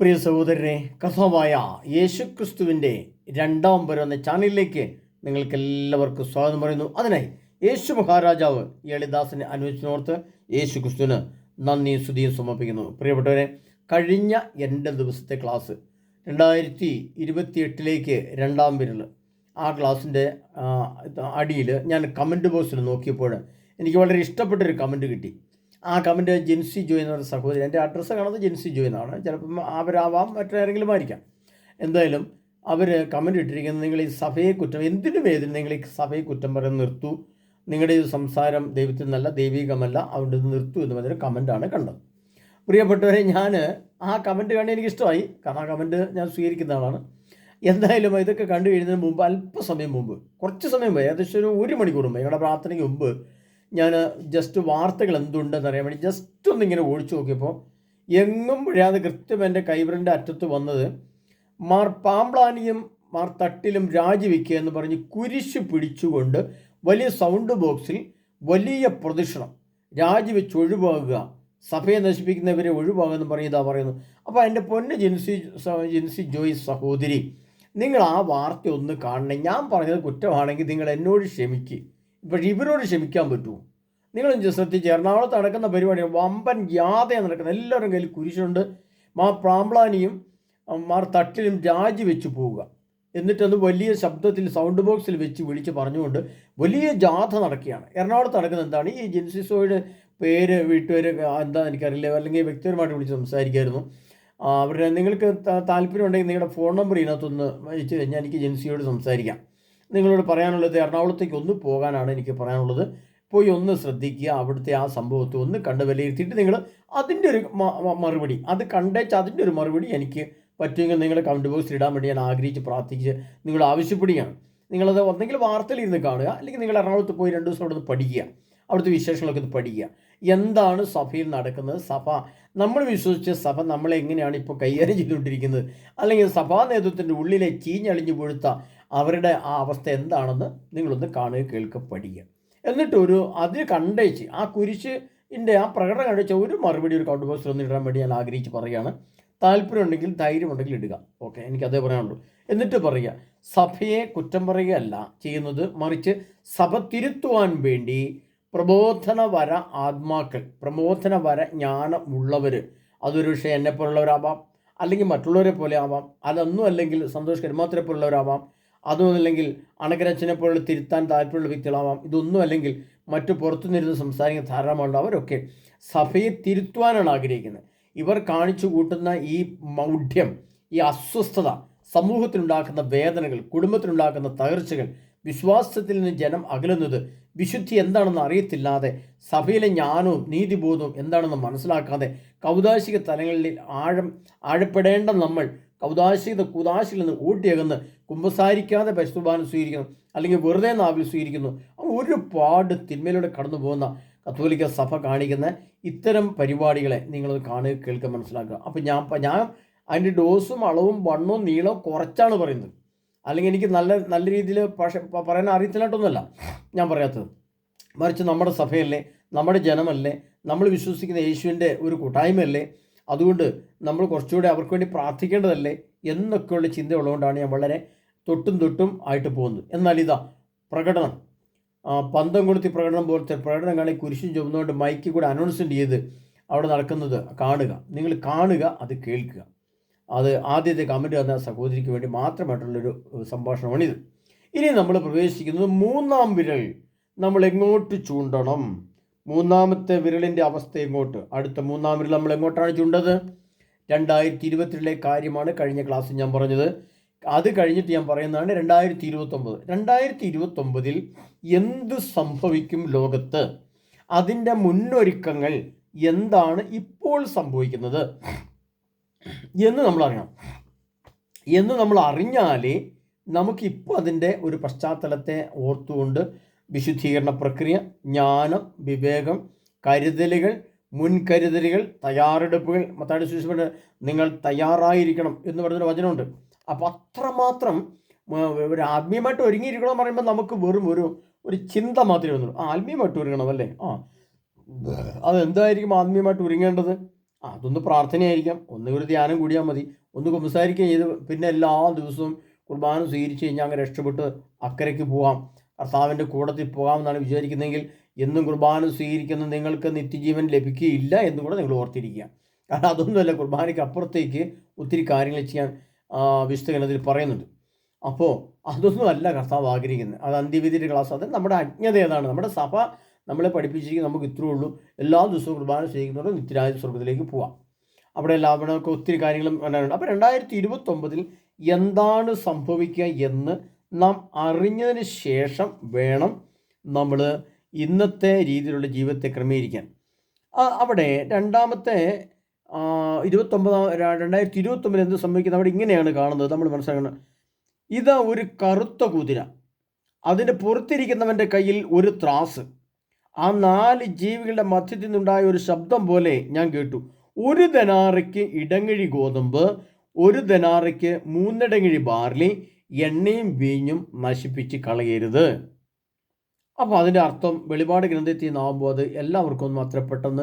പ്രിയ സഹോദരനെ കഥമായ യേശുക്രിസ്തുവിന്റെ രണ്ടാം വരുന്ന ചാനലിലേക്ക് നിങ്ങൾക്ക് എല്ലാവർക്കും സ്വാഗതം പറയുന്നു. അതിനായി യേശു മഹാരാജാവ് യളിദാസിനെ അനുവദിച്ചിനോർത്ത് യേശു ക്രിസ്തുവിന് നന്ദി സ്തുതിയും സമർപ്പിക്കുന്നു. പ്രിയപ്പെട്ടവരെ കഴിഞ്ഞ എന്റെ ദിവസത്തെ ക്ലാസ് രണ്ടായിരത്തി ഇരുപത്തി എട്ടിലേക്ക് രണ്ടാം വിരൽ ആ ക്ലാസ്സിന്റെ അടിയിൽ ഞാൻ കമന്റ് ബോക്സിൽ നോക്കിയപ്പോൾ എനിക്ക് വളരെ ഇഷ്ടപ്പെട്ടൊരു കമന്റ് കിട്ടി. ആ കമന്റ് ജെൻസി ജോയ് എന്ന് പറയുന്ന സഹോദരി. എന്റെ അഡ്രസ്സ് കാണുന്നത് ജെൻസി ജോയ് എന്നാണ്. ചിലപ്പം അവരാവാം മറ്റാരെങ്കിലും ആയിരിക്കാം. എന്തായാലും അവർ കമന്റ് ഇട്ടിരിക്കുന്നത് നിങ്ങൾ ഈ സഭയെ കുറ്റം എന്തിനു വേദന നിങ്ങൾ ഈ സഭയെ കുറ്റം പറയാൻ നിർത്തു? നിങ്ങളുടെ ഈ സംസാരം ദൈവത്തിൽ നല്ല ദൈവികമല്ല അവിടെ നിന്ന് നിർത്തു എന്ന് പറഞ്ഞൊരു കമന്റാണ് കണ്ടത്. പ്രിയപ്പെട്ടവരെ ഞാൻ ആ കമന്റ് കണ്ട് എനിക്കിഷ്ടമായി കാരണം ആ കമന്റ് ഞാൻ സ്വീകരിക്കുന്ന ആളാണ്. എന്തായാലും ഇതൊക്കെ കണ്ടു കഴിയുന്നതിന് മുമ്പ് അല്പസമയം മുമ്പ് കുറച്ച് സമയം മുമ്പ് ഏകദേശം ഒരു ഒരു മണിക്കൂർ മുമ്പ് ഞങ്ങളുടെ പ്രാർത്ഥനയ്ക്ക് മുമ്പ് ഞാൻ ജസ്റ്റ് വാർത്തകൾ എന്തുണ്ടെന്ന് അറിയാൻ വേണ്ടി ജസ്റ്റ് ഒന്നിങ്ങനെ ഓടിച്ചു നോക്കിയപ്പോൾ എങ്ങും വിഴാതെ കൃത്യം എന്റെ കൈവരന്റെ അറ്റത്ത് വന്നത് മാർ പാമ്പ്ലാനിയും മാർ തട്ടിലും രാജിവെക്കുക എന്ന് പറഞ്ഞ് കുരിശ് പിടിച്ചുകൊണ്ട് വലിയ സൗണ്ട് ബോക്സിൽ വലിയ പ്രദക്ഷിണം. രാജിവെച്ച് ഒഴിവാകുക. സഭയെ നശിപ്പിക്കുന്നവരെ ഒഴിവാകുക എന്ന് പറഞ്ഞ് ഇതാ പറയുന്നു. അപ്പോൾ എന്റെ പൊന്ന് ജിൻസി ജിൻസി ജോയ് സഹോദരി നിങ്ങൾ ആ വാർത്ത ഒന്ന് കാണണേ. ഞാൻ പറഞ്ഞത് കുറ്റമാണെങ്കിൽ നിങ്ങൾ എന്നോട് ക്ഷമിക്കുക പക്ഷേ ഇവരോട് ക്ഷമിക്കാൻ പറ്റുമോ? നിങ്ങളൊന്ന് ശ്രദ്ധിച്ച് എറണാകുളത്ത് നടക്കുന്ന പരിപാടി വമ്പൻ യാതയാണ് നടക്കുന്നത്. എല്ലാവരും കയ്യിൽ കുരിശുണ്ട്. മാ പ്രാംബ്ലാനിയും മാർ തട്ടിലും രാജി വെച്ച് പോവുക. എന്നിട്ടത് വലിയ ശബ്ദത്തിൽ സൗണ്ട് ബോക്സിൽ വെച്ച് വിളിച്ച് പറഞ്ഞുകൊണ്ട് വലിയ ജാഥ നടക്കുകയാണ്. എറണാകുളത്ത് നടക്കുന്നത് എന്താണ്? ഈ ജിൻസിസോയുടെ പേര് വീട്ടുപേര് എന്താ എനിക്കറിയില്ല. അല്ലെങ്കിൽ വ്യക്തിപരമായിട്ട് വിളിച്ച് സംസാരിക്കായിരുന്നു. അവരുടെ നിങ്ങൾക്ക് താല്പര്യം ഉണ്ടെങ്കിൽ നിങ്ങളുടെ ഫോൺ നമ്പർ ഇതിനകത്തൊന്ന് വെച്ച് കഴിഞ്ഞാൽ എനിക്ക് ജിൻസിയോട് സംസാരിക്കാം. നിങ്ങളോട് പറയാനുള്ളത് എറണാകുളത്തേക്ക് ഒന്ന് പോകാനാണ് എനിക്ക് പറയാനുള്ളത്. പോയി ഒന്ന് ശ്രദ്ധിക്കുക അവിടുത്തെ ആ സംഭവത്തെ ഒന്ന് കണ്ട് വിലയിരുത്തിയിട്ട് നിങ്ങൾ അതിന്റെ ഒരു മറുപടി അത് കണ്ടേച്ച് അതിന്റെ ഒരു മറുപടി എനിക്ക് പറ്റുമെങ്കിൽ നിങ്ങൾ കമന്റ് ബോക്സിൽ ഇടാൻ വേണ്ടി ഞാൻ ആഗ്രഹിച്ച് പ്രാർത്ഥിച്ച് നിങ്ങൾ ആവശ്യപ്പെടുകയാണ്. നിങ്ങളത് ഒന്നെങ്കിൽ വാർത്തയിൽ ഇരുന്ന് കാണുക അല്ലെങ്കിൽ നിങ്ങൾ എറണാകുളത്ത് പോയി രണ്ട് ദിവസം അവിടെ പഠിക്കുക അവിടുത്തെ വിശേഷങ്ങളൊക്കെ ഒന്ന് പഠിക്കുക. എന്താണ് സഭയിൽ നടക്കുന്നത്? സഭ നമ്മൾ വിശ്വസിച്ച സഭ നമ്മളെ എങ്ങനെയാണ് ഇപ്പോൾ കൈകാര്യം ചെയ്തുകൊണ്ടിരിക്കുന്നത്? അല്ലെങ്കിൽ സഭാ നേതൃത്വത്തിന്റെ ഉള്ളിലെ ചീഞ്ഞളിഞ്ഞു പൊഴുത്ത അവരുടെ ആ അവസ്ഥ എന്താണെന്ന് നിങ്ങളൊന്ന് കാണുക കേൾക്കുക പഠിക്കുക. എന്നിട്ട് ഒരു അത് കണ്ടേച്ച് ആ കുരിശിന്റെ ആ പ്രകടനം കണ്ടേച്ച് ഒരു മറുപടി ഒരു കൗണ്ട് ബോക്സിൽ ഒന്ന് ഇടാൻ വേണ്ടി ഞാൻ ആഗ്രഹിച്ച് പറയുകയാണ്. താല്പര്യമുണ്ടെങ്കിൽ ധൈര്യമുണ്ടെങ്കിൽ ഇടുക. ഓക്കെ എനിക്ക് അതേ പറയാനുള്ളൂ. എന്നിട്ട് പറയുക സഭയെ കുറ്റം പറയുകയല്ല ചെയ്യുന്നത്. മറിച്ച് സഭ തിരുത്തുവാൻ വേണ്ടി പ്രബോധന വര ആത്മാക്കൾ പ്രബോധന വര ജ്ഞാനമുള്ളവർ അതൊരു പക്ഷേ എന്നെപ്പോലുള്ളവരാവാം അല്ലെങ്കിൽ മറ്റുള്ളവരെ പോലെ ആവാം അതൊന്നും അല്ലെങ്കിൽ സന്തോഷ് കരുമാത്രയെ പോലുള്ളവരാവാം അതൊന്നും അല്ലെങ്കിൽ അണകരച്ചനെ പോലുള്ള തിരുത്താൻ താല്പര്യമുള്ള വ്യക്തികളാവാം. ഇതൊന്നും അല്ലെങ്കിൽ മറ്റു പുറത്തുനിന്നിരുന്ന് സംസാരിക്കുന്ന ധാരാളമുണ്ട് അവരൊക്കെ സഭയെ തിരുത്തുവാനാണ് ആഗ്രഹിക്കുന്നത്. ഇവർ കാണിച്ചു കൂട്ടുന്ന ഈ മൗഢ്യം ഈ അസ്വസ്ഥത സമൂഹത്തിനുണ്ടാക്കുന്ന വേദനകൾ കുടുംബത്തിനുണ്ടാക്കുന്ന തകർച്ചകൾ വിശ്വാസത്തിൽ നിന്ന് ജനം അകലുന്നത് വിശുദ്ധി എന്താണെന്ന് അറിയത്തില്ലാതെ സഭയിലെ ജ്ഞാനവും നീതിബോധവും എന്താണെന്ന് മനസ്സിലാക്കാതെ കൗതാശിക തലങ്ങളിൽ ആഴം ആഴപ്പെടേണ്ട നമ്മൾ കൗതാശിക കുതാശിൽ നിന്ന് കൂട്ടിയകന്ന് കുമ്പസാരിക്കാതെ പരിശുദ്ധാനം സ്വീകരിക്കുന്നു. അല്ലെങ്കിൽ വെറുതെ നാവിൽ സ്വീകരിക്കുന്നു. ഒരുപാട് തിന്മയിലൂടെ കടന്നു പോകുന്ന കത്തോലിക്ക സഭ കാണിക്കുന്ന ഇത്തരം പരിപാടികളെ നിങ്ങളത് കാണുക കേൾക്കുക മനസ്സിലാക്കുക. അപ്പോൾ ഞാൻ ഞാൻ അതിന്റെ ഡോസും അളവും വണ്ണവും നീളവും കുറച്ചാണ് പറയുന്നത്. അല്ലെങ്കിൽ എനിക്ക് നല്ല നല്ല രീതിയിൽ പക്ഷേ പറയാൻ അറിയത്തില്ലായിട്ടൊന്നുമല്ല ഞാൻ പറയാത്തത്. മറിച്ച് നമ്മുടെ സഭയല്ലേ നമ്മുടെ ജനമല്ലേ നമ്മൾ വിശ്വസിക്കുന്ന യേശുവിന്റെ ഒരു കൂട്ടായ്മയല്ലേ അതുകൊണ്ട് നമ്മൾ കുറച്ചുകൂടെ അവർക്ക് വേണ്ടി പ്രാർത്ഥിക്കേണ്ടതല്ലേ എന്നൊക്കെയുള്ള ചിന്തയുള്ളതുകൊണ്ടാണ് ഞാൻ വളരെ തൊട്ടും തൊട്ടും ആയിട്ട് പോകുന്നത്. എന്നാൽ ഇതാ പ്രകടനം. പന്തം കൊളുത്തി പ്രകടനം പോലത്തെ പ്രകടനം കാണി കുരിശും ചുമന്നുകൊണ്ട് മൈക്കിൽ കൂടെ അനൗൺസ്മെന്റ് ചെയ്ത് അവിടെ നടക്കുന്നത് കാണുക. നിങ്ങൾ കാണുക അത് കേൾക്കുക. അത് ആദ്യത്തെ കമന്റ് തന്ന സഹോദരിക്ക് വേണ്ടി മാത്രമായിട്ടുള്ളൊരു സംഭാഷണമാണിത്. ഇനി നമ്മൾ പ്രവേശിക്കുന്നത് മൂന്നാം വിരൽ. നമ്മൾ എങ്ങോട്ട് ചൂണ്ടണം? മൂന്നാമത്തെ വിരലിന്റെ അവസ്ഥ എങ്ങോട്ട്? അടുത്ത മൂന്നാം വിരൽ നമ്മൾ എങ്ങോട്ടാണ് ചൂണ്ടത് രണ്ടായിരത്തി ഇരുപത്തിരണ്ടിലെ കാര്യമാണ് കഴിഞ്ഞ ക്ലാസ്സിൽ ഞാൻ പറഞ്ഞത്. അത് കഴിഞ്ഞിട്ട് ഞാൻ പറയുന്നതാണ് രണ്ടായിരത്തി ഇരുപത്തൊമ്പത് രണ്ടായിരത്തി ഇരുപത്തൊമ്പതിൽ എന്ത് സംഭവിക്കും ലോകത്ത്? അതിന്റെ മുന്നൊരുക്കങ്ങൾ എന്താണ് ഇപ്പോൾ സംഭവിക്കുന്നത്? എന്ന് നമ്മൾ അറിയണം. എന്ന് നമ്മൾ അറിഞ്ഞാലേ നമുക്കിപ്പോൾ അതിന്റെ ഒരു പശ്ചാത്തലത്തെ ഓർത്തുകൊണ്ട് വിശുദ്ധീകരണ പ്രക്രിയ ജ്ഞാനം വിവേകം കരുതലുകൾ മുൻകരുതലുകൾ തയ്യാറെടുപ്പുകൾ. മത്താടി സുശേഷപ്പെട്ട് നിങ്ങൾ തയ്യാറായിരിക്കണം എന്ന് പറഞ്ഞൊരു വചനമുണ്ട്. അപ്പോൾ അത്രമാത്രം ഒരു ആത്മീയമായിട്ട് ഒരുങ്ങിയിരിക്കണം എന്ന് പറയുമ്പോൾ നമുക്ക് വെറും ഒരു ഒരു ചിന്ത മാത്രമേ വന്നുള്ളൂ ആ ആത്മീയമായിട്ട് ഒരുങ്ങണം അല്ലേ? ആ. അതെന്തായിരിക്കും ആത്മീയമായിട്ട് ഒരുങ്ങേണ്ടത്? അതൊന്ന് പ്രാർത്ഥനയായിരിക്കാം. ഒന്ന് ഒരു ധ്യാനം കൂടിയാൽ മതി. ഒന്ന് കുമ്പസാരിക്കുകയും ചെയ്ത് പിന്നെ എല്ലാ ദിവസവും കുർബാന സ്വീകരിച്ച് കഴിഞ്ഞാൽ അങ്ങ് രക്ഷപ്പെട്ട് അക്കരയ്ക്ക് പോകാം കർത്താവിന്റെ കൂടത്തിൽ പോകാമെന്നാണ് വിചാരിക്കുന്നതെങ്കിൽ എന്നും കുർബാന സ്വീകരിക്കുന്ന നിങ്ങൾക്ക് നിത്യജീവൻ ലഭിക്കുകയില്ല എന്നും കൂടെ നിങ്ങൾ ഓർത്തിരിക്കുക. കാരണം അതൊന്നുമല്ല കുർബാനയ്ക്ക് അപ്പുറത്തേക്ക് ഒത്തിരി കാര്യങ്ങൾ ചെയ്യാൻ വിശുദ്ധഗണത്തിൽ പറയുന്നുണ്ട്. അപ്പോൾ അതൊന്നുമല്ല കർത്താവ് ആഗ്രഹിക്കുന്നത്. അത് അന്ത്യവിധിയുടെ ക്ലാസ്. അത് നമ്മുടെ അജ്ഞത ഏതാണ്? നമ്മുടെ സഭ നമ്മളെ പഠിപ്പിച്ചിരിക്കുന്ന നമുക്ക് ഇത്രയേ ഉള്ളൂ. എല്ലാ ദിവസവും കുർബാന സ്വീകരിക്കുന്നവർ നിത്യരാജ സ്വർഗത്തിലേക്ക് പോവാം. അവിടെ എല്ലാം അവിടെയൊക്കെ ഒത്തിരി കാര്യങ്ങളും ഉണ്ടായിട്ടുണ്ട്. അപ്പോൾ രണ്ടായിരത്തി ഇരുപത്തൊമ്പതിൽ എന്താണ് സംഭവിക്കുക എന്ന് നാം അറിഞ്ഞതിന് ശേഷം വേണം നമ്മൾ ഇന്നത്തെ രീതിയിലുള്ള ജീവിതത്തെ ക്രമീകരിക്കാൻ. അവിടെ രണ്ടാമത്തെ ഇരുപത്തൊമ്പതാം രണ്ടായിരത്തി ഇരുപത്തൊമ്പതിൽ എന്ത് സംഭവിക്കുന്നത്? അവിടെ ഇങ്ങനെയാണ് കാണുന്നത്. നമ്മൾ മനസ്സിലാക്കണം. ഇതാ ഒരു കറുത്ത കുതിര. അതിന്റെ പുറത്തിരിക്കുന്നവന്റെ കയ്യിൽ ഒരു ത്രാസ്. ആ നാല് ജീവികളുടെ മധ്യത്തിൽ നിന്നുണ്ടായ ഒരു ശബ്ദം പോലെ ഞാൻ കേട്ടു. ഒരു ധനാറയ്ക്ക് ഇടങ്ങഴി ഗോതമ്പ് ഒരു ധനാറയ്ക്ക് മൂന്നിടങ്ങഴി ബാർലി എണ്ണയും വീഞ്ഞും നശിപ്പിച്ച് കളയരുത്. അപ്പോൾ അതിന്റെ അർത്ഥം വെളിപാട് ഗ്രന്ഥത്തിൽ നിന്നാകുമ്പോൾ അത് എല്ലാവർക്കും ഒന്നും അത്ര പെട്ടെന്ന്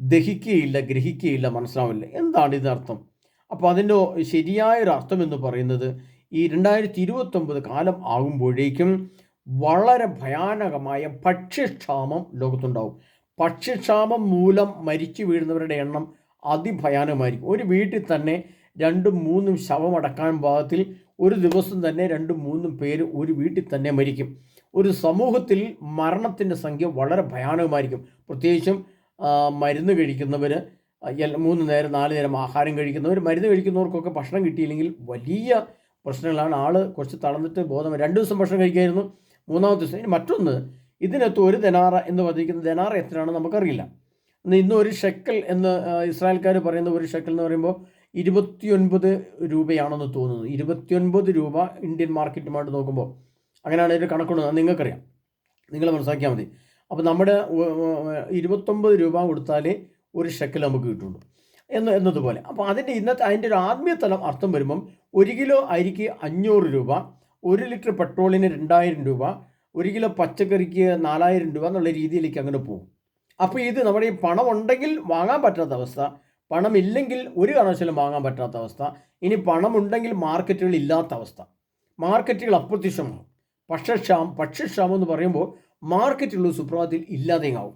ദഹിക്കുകയില്ല ഗ്രഹിക്കുകയില്ല മനസ്സിലാവില്ല. എന്താണ് ഇതിനർത്ഥം അപ്പോൾ അതിന്റെ ശരിയായൊരു അർത്ഥം എന്ന് പറയുന്നത് ഈ രണ്ടായിരത്തി ഇരുപത്തൊമ്പത് കാലം ആകുമ്പോഴേക്കും വളരെ ഭയാനകമായ ഭക്ഷ്യക്ഷാമം ലോകത്തുണ്ടാവും. ഭക്ഷ്യക്ഷാമം മൂലം മരിച്ചു വീഴുന്നവരുടെ എണ്ണം അതിഭയാനകമായിരിക്കും. ഒരു വീട്ടിൽ തന്നെ രണ്ടും മൂന്നും ശവമടക്കാൻ പാകത്തിൽ ഒരു ദിവസം തന്നെ രണ്ടും മൂന്നും പേര് ഒരു വീട്ടിൽ തന്നെ മരിക്കും. ഒരു സമൂഹത്തിൽ മരണത്തിന്റെ സംഖ്യ വളരെ ഭയാനകമായിരിക്കും. പ്രത്യേകിച്ചും മരുന്ന് കഴിക്കുന്നവർ മൂന്ന് നേരം നാല് നേരം ആഹാരം കഴിക്കുന്നവർ മരുന്ന് കഴിക്കുന്നവർക്കൊക്കെ ഭക്ഷണം കിട്ടിയില്ലെങ്കിൽ വലിയ പ്രശ്നങ്ങളാണ്. ആൾ കുറച്ച് തളർന്നിട്ട് ബോധം രണ്ട് ദിവസം ഭക്ഷണം കഴിക്കായിരുന്നു. മൂന്നാമത്തെ ദിവസം ഇനി മറ്റൊന്ന്. ഇതിനകത്ത് ഒരു ദനാറ എന്ന് പറഞ്ഞിരിക്കുന്ന ദനാറ എത്രയാണെന്ന് നമുക്കറിയില്ല. ഇന്ന് ഒരു ഷെക്കൽ എന്ന് ഇസ്രായേൽക്കാർ പറയുന്ന ഒരു ഷെക്കൽ എന്ന് പറയുമ്പോൾ ഇരുപത്തിയൊൻപത് രൂപയാണെന്ന് തോന്നുന്നു. ഇരുപത്തിയൊൻപത് രൂപ ഇന്ത്യൻ മാർക്കറ്റുമായിട്ട് നോക്കുമ്പോൾ അങ്ങനെയാണ് ഇതിന്റെ കണക്കുള്ളത്. നിങ്ങൾക്കറിയാം. നിങ്ങൾ മനസ്സിലാക്കിയാൽ മതി. അപ്പോൾ നമ്മുടെ ഇരുപത്തൊമ്പത് രൂപ കൊടുത്താലേ ഒരു ഷെക്കൽ നമുക്ക് കിട്ടുള്ളൂ എന്ന് എന്നതുപോലെ. അപ്പോൾ അതിന്റെ ഇന്നത്തെ അതിന്റെ ഒരു ആത്മീയ തലം അർത്ഥം വരുമ്പം ഒരു കിലോ അരിക്ക് അഞ്ഞൂറ് രൂപ ഒരു ലിറ്റർ പെട്രോളിന് രണ്ടായിരം രൂപ ഒരു കിലോ പച്ചക്കറിക്ക് നാലായിരം രൂപ എന്നുള്ള രീതിയിലേക്ക് അങ്ങനെ പോകും. അപ്പോൾ ഇത് നമ്മുടെ ഈ പണം ഉണ്ടെങ്കിൽ വാങ്ങാൻ പറ്റാത്ത അവസ്ഥ പണമില്ലെങ്കിൽ ഒരു കാരണവശാലും വാങ്ങാൻ പറ്റാത്ത അവസ്ഥ. ഇനി പണമുണ്ടെങ്കിൽ മാർക്കറ്റുകൾ ഇല്ലാത്ത അവസ്ഥ. മാർക്കറ്റുകൾ അപ്രത്യക്ഷമാകും. പക്ഷക്ഷാമം പക്ഷക്ഷാമം എന്ന് പറയുമ്പോൾ മാർക്കറ്റുകൾ സുപ്രഭാതത്തിൽ ഇല്ലാതെയാവും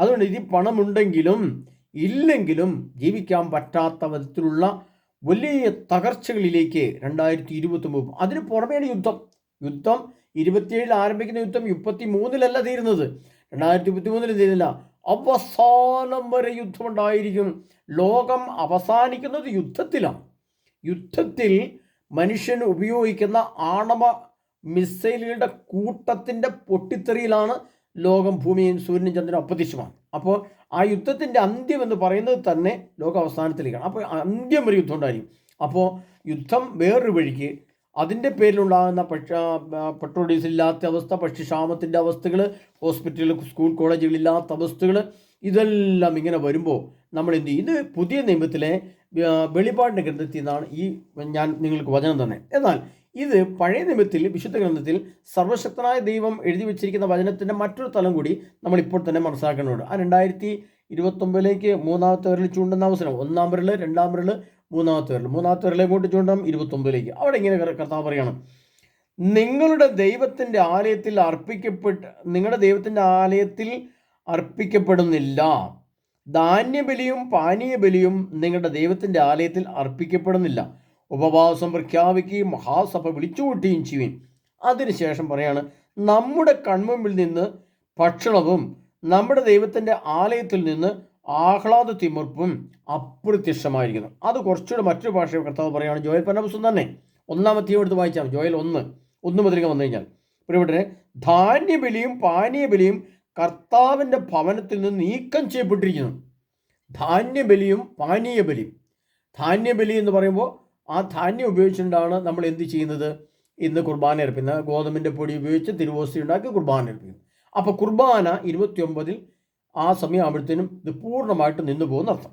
അതുകൊണ്ട് ഇത് പണമുണ്ടെങ്കിലും ഇല്ലെങ്കിലും ജീവിക്കാൻ പറ്റാത്ത വിധത്തിലുള്ള വലിയ തകർച്ചകളിലേക്ക് രണ്ടായിരത്തി ഇരുപത്തി ഒമ്പത് അതിന് പുറമെയാണ് യുദ്ധം. യുദ്ധം ഇരുപത്തിയേഴിൽ ആരംഭിക്കുന്ന യുദ്ധം മുപ്പത്തി മൂന്നിലല്ല തീരുന്നത്. രണ്ടായിരത്തി ഇരുപത്തി മൂന്നിൽ തീരുന്നില്ല. അവസാനം വരെ യുദ്ധമുണ്ടായിരിക്കും. ലോകം അവസാനിക്കുന്നത് യുദ്ധത്തിലാണ്. യുദ്ധത്തിൽ മനുഷ്യൻ ഉപയോഗിക്കുന്ന ആണവ മിസൈലുകളുടെ കൂട്ടത്തിന്റെ പൊട്ടിത്തെറിയിലാണ് ലോകം ഭൂമിയും സൂര്യനും ചന്ദ്രനും അപ്രത്യക്ഷമാണ് അപ്പോൾ ആ യുദ്ധത്തിന്റെ അന്ത്യം എന്ന് പറയുന്നത് തന്നെ ലോക അവസാനത്തിലേക്കാണ് അപ്പോൾ അന്ത്യം ഒരു യുദ്ധം ഉണ്ടായിരിക്കും അപ്പോൾ യുദ്ധം വേറൊരു വഴിക്ക് അതിന്റെ പേരിലുണ്ടാകുന്ന പക്ഷ പെട്രോൾ ഡീസൽ ഇല്ലാത്ത അവസ്ഥ പക്ഷിക്ഷാമത്തിന്റെ അവസ്ഥകൾ ഹോസ്പിറ്റലുകൾ സ്കൂൾ കോളേജുകളില്ലാത്ത അവസ്ഥകൾ ഇതെല്ലാം ഇങ്ങനെ വരുമ്പോൾ നമ്മൾ എന്ത് ചെയ്യും? ഇത് പുതിയ നിയമത്തിലെ വെളിപാടിന്റെ ഗ്രന്ഥത്തിൽ നിന്നാണ് ഈ ഞാൻ നിങ്ങൾക്ക് വചനം തന്നെ. എന്നാൽ ഇത് പഴയ നിയമത്തിൽ വിശുദ്ധ ഗ്രന്ഥത്തിൽ സർവശക്തനായ ദൈവം എഴുതി വെച്ചിരിക്കുന്ന വചനത്തിന്റെ മറ്റൊരു തലം കൂടി നമ്മൾ ഇപ്പോൾ തന്നെ മനസ്സിലാക്കേണ്ടതുണ്ട്. ആ രണ്ടായിരത്തി ഇരുപത്തൊമ്പതിലേക്ക് മൂന്നാമത്തെ വരൽ ചൂണ്ടുന്ന അവസരം ഒന്നാം വരൽ രണ്ടാം വിരൽ മൂന്നാമത്തെ വിരൽ മൂന്നാമത്തെ വിരലെ കൊണ്ട് ചൂണ്ടണം ഇരുപത്തൊമ്പതിലേക്ക്. അവിടെ ഇങ്ങനെ കർത്താവ് പറയണം നിങ്ങളുടെ ദൈവത്തിന്റെ ആലയത്തിൽ അർപ്പിക്കപ്പെട്ട് നിങ്ങളുടെ ദൈവത്തിന്റെ ആലയത്തിൽ അർപ്പിക്കപ്പെടുന്നില്ല. ധാന്യബലിയും പാനീയബലിയും നിങ്ങളുടെ ദൈവത്തിന്റെ ആലയത്തിൽ അർപ്പിക്കപ്പെടുന്നില്ല. ഉപവാസം പ്രഖ്യാപിക്കുകയും മഹാസഭ വിളിച്ചുകൂട്ടുകയും ചെയ്യുകയും അതിനുശേഷം പറയാണ് നമ്മുടെ കൺമുമ്പിൽ നിന്ന് ഭക്ഷണവും നമ്മുടെ ദൈവത്തിന്റെ ആലയത്തിൽ നിന്ന് ആഹ്ലാദ തിമിർപ്പും അപ്രത്യക്ഷമായിരിക്കുന്നു. അത് കുറച്ചുകൂടെ മറ്റൊരു ഭാഷ കർത്താവ് പറയുകയാണ്. ജോയൽ പന്നബുസും തന്നെ ഒന്നാമത്തെയും എടുത്ത് വായിച്ചാൽ ജോയൽ ഒന്ന് ഒന്ന് മുതലേക്ക് വന്നു കഴിഞ്ഞാൽ. പ്രിയപ്പെട്ടെ ധാന്യബലിയും പാനീയബലിയും കർത്താവിന്റെ ഭവനത്തിൽ നിന്ന് നീക്കം ചെയ്യപ്പെട്ടിരിക്കുന്നു. ധാന്യബലിയും പാനീയബലിയും. ധാന്യബലി എന്ന് പറയുമ്പോൾ ആ ധാന്യം ഉപയോഗിച്ചുകൊണ്ടാണ് നമ്മൾ എന്ത് ചെയ്യുന്നത്? ഇന്ന് കുർബാന അർപ്പിക്കുന്നത് ഗോതമ്പിന്റെ പൊടി ഉപയോഗിച്ച് തിരുവോസ്തി ഉണ്ടാക്കി കുർബാന അർപ്പിക്കുന്നു. അപ്പോൾ കുർബാന ഇരുപത്തിയൊമ്പതിൽ ആ സമയമാകുമ്പോഴത്തേനും ഇത് പൂർണമായിട്ട് നിന്നു പോകുന്ന അർത്ഥം.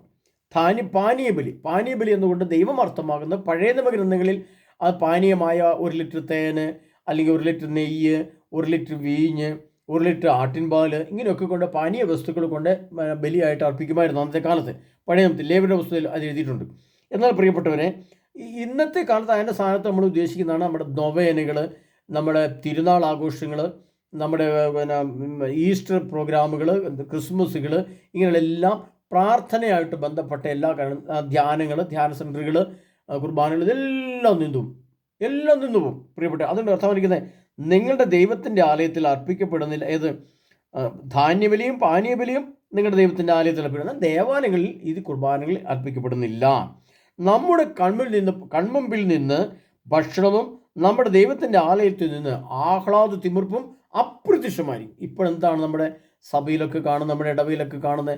ധാന്യ പാനീയബലി പാനീയബലി എന്നുകൊണ്ട് ദൈവം അർത്ഥമാകുന്ന പഴയ നവഗ്രന്ഥങ്ങളിൽ അത് പാനീയമായ ഒരു ലിറ്റർ തേന് അല്ലെങ്കിൽ ഒരു ലിറ്റർ നെയ്യ് ഒരു ലിറ്റർ വീഞ്ഞ് ഒരു ലിറ്റർ ആട്ടിൻപാൽ ഇങ്ങനെയൊക്കെ കൊണ്ട് പാനീയ വസ്തുക്കൾ കൊണ്ട് ബലിയായിട്ട് അർപ്പിക്കുമായിരുന്നു അന്നത്തെ കാലത്ത്. പഴയ ലേബിന്റെ പുസ്തകത്തിൽ അത് എഴുതിയിട്ടുണ്ട്. എന്നാൽ പ്രിയപ്പെട്ടവരെ ഇന്നത്തെ കാലത്ത് അതിന്റെ സ്ഥാനത്ത് നമ്മൾ ഉദ്ദേശിക്കുന്നതാണ് നമ്മുടെ നൊവേനകൾ നമ്മുടെ തിരുനാൾ ആഘോഷങ്ങൾ നമ്മുടെ പിന്നെ ഈസ്റ്റർ പ്രോഗ്രാമുകൾ ക്രിസ്മസുകൾ ഇങ്ങനെയുള്ള എല്ലാം പ്രാർത്ഥനയായിട്ട് ബന്ധപ്പെട്ട എല്ലാ ധ്യാനങ്ങൾ ധ്യാന സെന്ററുകൾ കുർബാനകൾ ഇതെല്ലാം നിന്നു എല്ലാം നിന്നു പോകും പ്രിയപ്പെട്ട അതുകൊണ്ട് അർത്ഥമായിരിക്കുന്നത് നിങ്ങളുടെ ദൈവത്തിന്റെ ആലയത്തിൽ അർപ്പിക്കപ്പെടുന്നില്ല ഏത് ധാന്യബലിയും പാനീയബലിയും നിങ്ങളുടെ ദൈവത്തിന്റെ ആലയത്തിൽ അർപ്പിക്കുന്നത് ദേവാലയങ്ങളിൽ ഇത് കുർബാനകളിൽ അർപ്പിക്കപ്പെടുന്നില്ല. നമ്മുടെ കൺമിൽ നിന്ന് കൺമുമ്പിൽ നിന്ന് ഭക്ഷണവും നമ്മുടെ ദൈവത്തിന്റെ ആലയത്തിൽ നിന്ന് ആഹ്ലാദ തിമിർപ്പും അപ്രത്യക്ഷമായിരിക്കും. ഇപ്പോഴെന്താണ് നമ്മുടെ സഭയിലൊക്കെ കാണുന്ന നമ്മുടെ ഇടവയിലൊക്കെ കാണുന്ന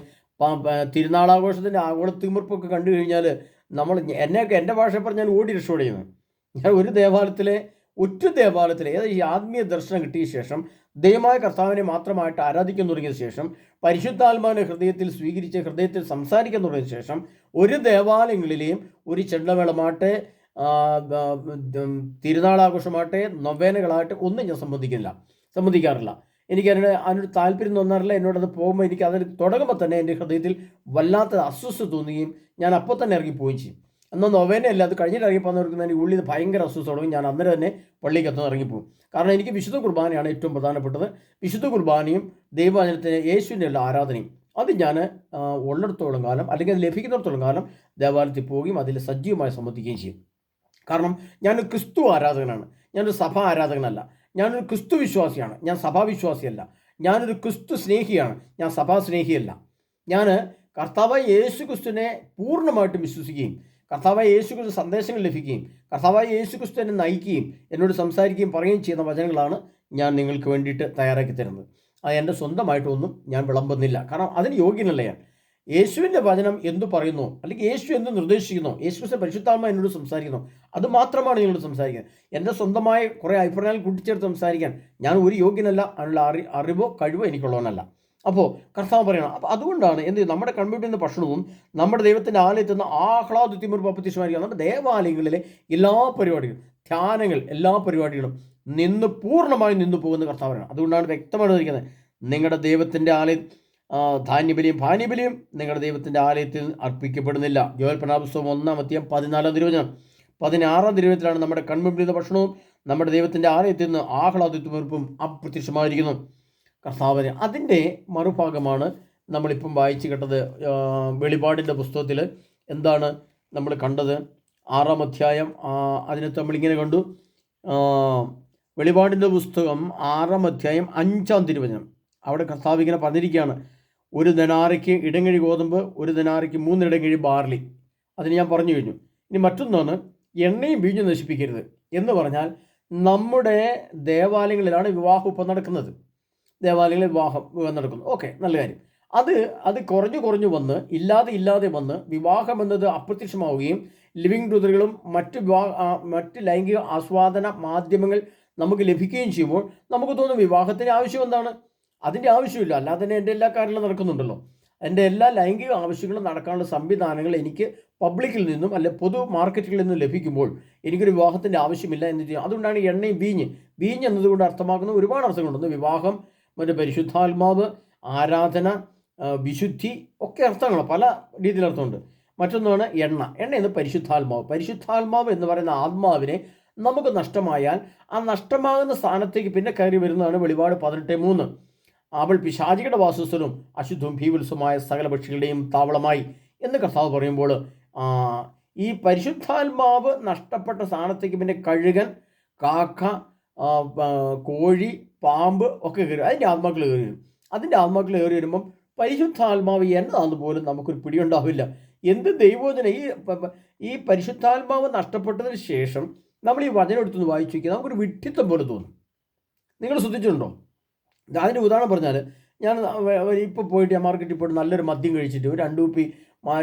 തിരുനാളാഘോഷത്തിന്റെ ആഗോള തിമിർപ്പൊക്കെ കണ്ടു കഴിഞ്ഞാൽ നമ്മൾ എന്നെയൊക്കെ എന്റെ ഭാഷ പറഞ്ഞാൽ ഓടി രക്ഷപ്പെടുന്നത് ഞാൻ ഒരു ദേവാലയത്തിലെ ഒറ്റ ദേവാലയത്തിലെ ഏത് ഈ ആത്മീയ ദർശനം കിട്ടിയ ശേഷം ദൈവമായ കർത്താവിനെ മാത്രമായിട്ട് ആരാധിക്കാൻ തുടങ്ങിയ ശേഷം പരിശുദ്ധാത്മാവിനെ ഹൃദയത്തിൽ സ്വീകരിച്ച് ഹൃദയത്തിൽ സംസാരിക്കാൻ തുടങ്ങിയ ശേഷം ഒരു ദേവാലയങ്ങളിലെയും ഒരു ചെണ്ടമേളമാട്ടെ തിരുനാളാഘോഷമാട്ടെ നൊവേനകളായിട്ട് ഒന്നും ഞാൻ സംബന്ധിക്കില്ല സംബന്ധിക്കാറില്ല എനിക്ക് അതിന് അതിനൊരു താല്പര്യം തോന്നാറില്ല. എന്നോടത് പോകുമ്പോൾ എനിക്ക് അതിന് തുടങ്ങുമ്പോൾ തന്നെ എന്റെ ഹൃദയത്തിൽ വല്ലാത്ത അസ്വസ്ഥ തോന്നുകയും ഞാൻ അപ്പോൾ തന്നെ ഇറങ്ങി പോവുകയും ചെയ്യും. എന്നാൽ അല്ല അത് കഴിഞ്ഞിട്ട് ഇറങ്ങി പോകുന്നവർക്ക് ഉള്ളിൽ ഭയങ്കര അസ്വസ്ഥ തുടങ്ങി. ഞാൻ അന്നേരം തന്നെ പള്ളിക്ക് എത്തുന്ന ഇറങ്ങിപ്പോകും കാരണം എനിക്ക് വിശുദ്ധ കുർബാനയാണ് ഏറ്റവും പ്രധാനപ്പെട്ടത്. വിശുദ്ധ കുർബാനയും ദൈവവചനത്തിന് യേശുവിന്റെ ഉള്ള ആരാധനയും അത് ഞാൻ ഉള്ളിടത്തോളം കാലം അല്ലെങ്കിൽ അത് ലഭിക്കുന്നിടത്തോളം കാലം ദേവാലയത്തിൽ പോവുകയും അതിൽ സജീവമായി സംബന്ധിക്കുകയും ചെയ്യും. കാരണം ഞാൻ ക്രിസ്തു ആരാധകനാണ്. ഞാനൊരു സഭാ ആരാധകനല്ല. ഞാനൊരു ക്രിസ്തു വിശ്വാസിയാണ്. ഞാൻ സഭാവിശ്വാസിയല്ല ഞാനൊരു ക്രിസ്തു സ്നേഹിയാണ്. ഞാൻ സഭാ സ്നേഹിയല്ല. ഞാൻ കർത്താവ് യേശു ക്രിസ്തുവിനെ പൂർണമായിട്ടും വിശ്വസിക്കുകയും കർത്താവായ യേശു ക്രിസ്തു സന്ദേശങ്ങൾ ലഭിക്കുകയും കർത്താവായ യേശു ക്രിസ്തു എന്നെ നയിക്കുകയും എന്നോട് സംസാരിക്കുകയും പറയുകയും ചെയ്യുന്ന വചനങ്ങളാണ് ഞാൻ നിങ്ങൾക്ക് വേണ്ടിയിട്ട് തയ്യാറാക്കി തരുന്നത്. അത് എന്റെ സ്വന്തമായിട്ടൊന്നും ഞാൻ വിളമ്പുന്നില്ല. കാരണം അതിന് യോഗ്യനല്ല ഞാൻ. യേശുവിന്റെ വചനം എന്തു പറയുന്നു? അല്ലെങ്കിൽ യേശു എന്ത് നിർദ്ദേശിക്കുന്നു? യേശുവിന്റെ പരിശുദ്ധാത്മ എന്നോട് സംസാരിക്കുന്നു. അത് മാത്രമാണ് നിങ്ങളോട് സംസാരിക്കുന്നത് എന്റെ സ്വന്തമായ കുറേ അഭിപ്രായങ്ങൾ കൂട്ടിച്ചേർത്ത് സംസാരിക്കാൻ ഞാൻ ഒരു യോഗ്യനല്ല അതിനുള്ള അറി അറിവോ കഴിവോ എനിക്കുള്ളവനല്ല. അപ്പോൾ കർത്താവ് പറയണം അപ്പോൾ അതുകൊണ്ടാണ് എന്ത് നമ്മുടെ കൺമ്യൂട്ടിൽ നിന്ന് ഭക്ഷണവും നമ്മുടെ ദൈവത്തിന്റെ ആലയത്തിൽ നിന്ന് പ്രത്യക്ഷമായിരിക്കുക നമ്മുടെ ദേവാലയങ്ങളിലെ എല്ലാ പരിപാടികളും ധ്യാനങ്ങൾ എല്ലാ പരിപാടികളും നിന്ന് പൂർണമായും നിന്ന് പോകുന്ന കർത്താവ് പറയണം. അതുകൊണ്ടാണ് വ്യക്തമായിട്ട് ഇരിക്കുന്നത് നിങ്ങളുടെ ദൈവത്തിന്റെ ആലയം ധാന്യബലിയും ഭാന്യബലിയും നിങ്ങളുടെ ദൈവത്തിന്റെ ആലയത്തിൽ അർപ്പിക്കപ്പെടുന്നില്ല. ജോൽ പ്രണാപുസ്തകം ഒന്നാം അധ്യായം പതിനാലാം തിരുവചനം. പതിനാറാം തിരുവചനത്തിലാണ് നമ്മുടെ കൺമുമ്പിലിരുന്ന ഭക്ഷണവും നമ്മുടെ ദൈവത്തിന്റെ ആലയത്തിൽ നിന്ന് ആഹ്ലാദിത്വമെറുപ്പും അപ്രത്യക്ഷമായിരിക്കുന്നു. കർത്താവിന് അതിന്റെ മറുഭാഗമാണ് നമ്മളിപ്പം വായിച്ചു കേട്ടത് വെളിപാടിന്റെ പുസ്തകത്തിൽ എന്താണ് നമ്മൾ കണ്ടത്. ആറാം അധ്യായം അതിനകത്ത് നമ്മളിങ്ങനെ കണ്ടു. വെളിപാടിന്റെ പുസ്തകം ആറാം അധ്യായം അഞ്ചാം തിരുവചനം. അവിടെ കർത്താവ് ഇങ്ങനെ പറഞ്ഞിരിക്കുകയാണ്. ഒരു ദനാരയ്ക്ക് ഇടങ്ങഴി ഗോതമ്പ് ഒരു ദനാരയ്ക്ക് മൂന്ന് ഇടങ്ങഴി ബാർലി. അതിന് ഞാൻ പറഞ്ഞു കഴിഞ്ഞു. ഇനി മറ്റൊന്നാണ് എണ്ണയും വീഞ്ഞും നശിപ്പിക്കരുത് എന്ന് പറഞ്ഞാൽ നമ്മുടെ ദേവാലയങ്ങളിലാണ് വിവാഹം ഇപ്പം നടക്കുന്നത്. ദേവാലയങ്ങളിൽ വിവാഹം വിവാഹം നടക്കുന്നു. ഓക്കെ നല്ല കാര്യം. അത് അത് കുറഞ്ഞു കുറഞ്ഞു വന്ന് ഇല്ലാതെ ഇല്ലാതെ വന്ന് വിവാഹം എന്നത് അപ്രത്യക്ഷമാവുകയും ലിവിങ് ടുതറുകളും മറ്റ് വിവാഹ മറ്റ് ലൈംഗിക ആസ്വാദന മാധ്യമങ്ങൾ നമുക്ക് ലഭിക്കുകയും ചെയ്യുമ്പോൾ നമുക്ക് തോന്നും വിവാഹത്തിന് ആവശ്യം എന്താണ്? അതിന്റെ ആവശ്യമില്ല. അല്ലാതെ തന്നെ എന്റെ എല്ലാ കാര്യങ്ങളും നടക്കുന്നുണ്ടല്ലോ. എന്റെ എല്ലാ ലൈംഗിക ആവശ്യങ്ങളും നടക്കാനുള്ള സംവിധാനങ്ങൾ എനിക്ക് പബ്ലിക്കിൽ നിന്നും അല്ലെ പൊതു മാർക്കറ്റുകളിൽ നിന്നും ലഭിക്കുമ്പോൾ എനിക്കൊരു വിവാഹത്തിന്റെ ആവശ്യമില്ല എന്ന് ചെയ്യും. അതുകൊണ്ടാണ് എണ്ണയും വീഞ്ഞ്. വീഞ്ഞ് എന്നതുകൊണ്ട് അർത്ഥമാക്കുന്ന ഒരുപാട് അർത്ഥങ്ങളുണ്ട് വിവാഹം മറ്റേ പരിശുദ്ധാത്മാവ് ആരാധന വിശുദ്ധി ഒക്കെ അർത്ഥങ്ങൾ പല രീതിയിൽ അർത്ഥമുണ്ട്. മറ്റൊന്നാണ് എണ്ണ. എണ്ണ എന്ന് പരിശുദ്ധാത്മാവ്. പരിശുദ്ധാത്മാവ് എന്ന് പറയുന്ന ആത്മാവിനെ നമുക്ക് നഷ്ടമായാൽ ആ നഷ്ടമാകുന്ന സ്ഥാനത്തേക്ക് പിന്നെ കയറി വരുന്നതാണ് വെളിപാട് പതിനെട്ട് മൂന്ന്. അവൾ പിശാചികളുടെ വാസസ്ഥലവും അശുദ്ധവും ഭീവത്സവുമായ സകല പക്ഷികളുടെയും താവളമായി എന്ന് കർത്താവ് പറയുമ്പോൾ ഈ പരിശുദ്ധാത്മാവ് നഷ്ടപ്പെട്ട സ്ഥാനത്തേക്ക് പിന്നെ കഴുകൻ കാക്ക കോഴി പാമ്പ് ഒക്കെ കയറി അതിന്റെ ആത്മാക്കൾ കയറി വരും. അതിന്റെ ആത്മാക്കൾ കയറി വരുമ്പം പരിശുദ്ധാത്മാവ് എന്നതാണെന്ന് പോലും നമുക്കൊരു പിടിയുണ്ടാവില്ല. എന്ത് ദൈവോചന ഈ ഈ പരിശുദ്ധാത്മാവ് നഷ്ടപ്പെട്ടതിന് ശേഷം നമ്മൾ ഈ വചനം എടുത്തുനിന്ന് വായിച്ചു നമുക്കൊരു വിഡ്ഢിത്തം പോലെ തോന്നും. നിങ്ങൾ ശ്രദ്ധിച്ചിട്ടുണ്ടോ? അതിന്റെ ഉദാഹരണം പറഞ്ഞാൽ ഞാൻ ഇപ്പോൾ പോയിട്ട് ഞാൻ മാർക്കറ്റിൽ പോയിട്ട് നല്ലൊരു മദ്യം കഴിച്ചിട്ട് ഒരു രണ്ട് കുപ്പി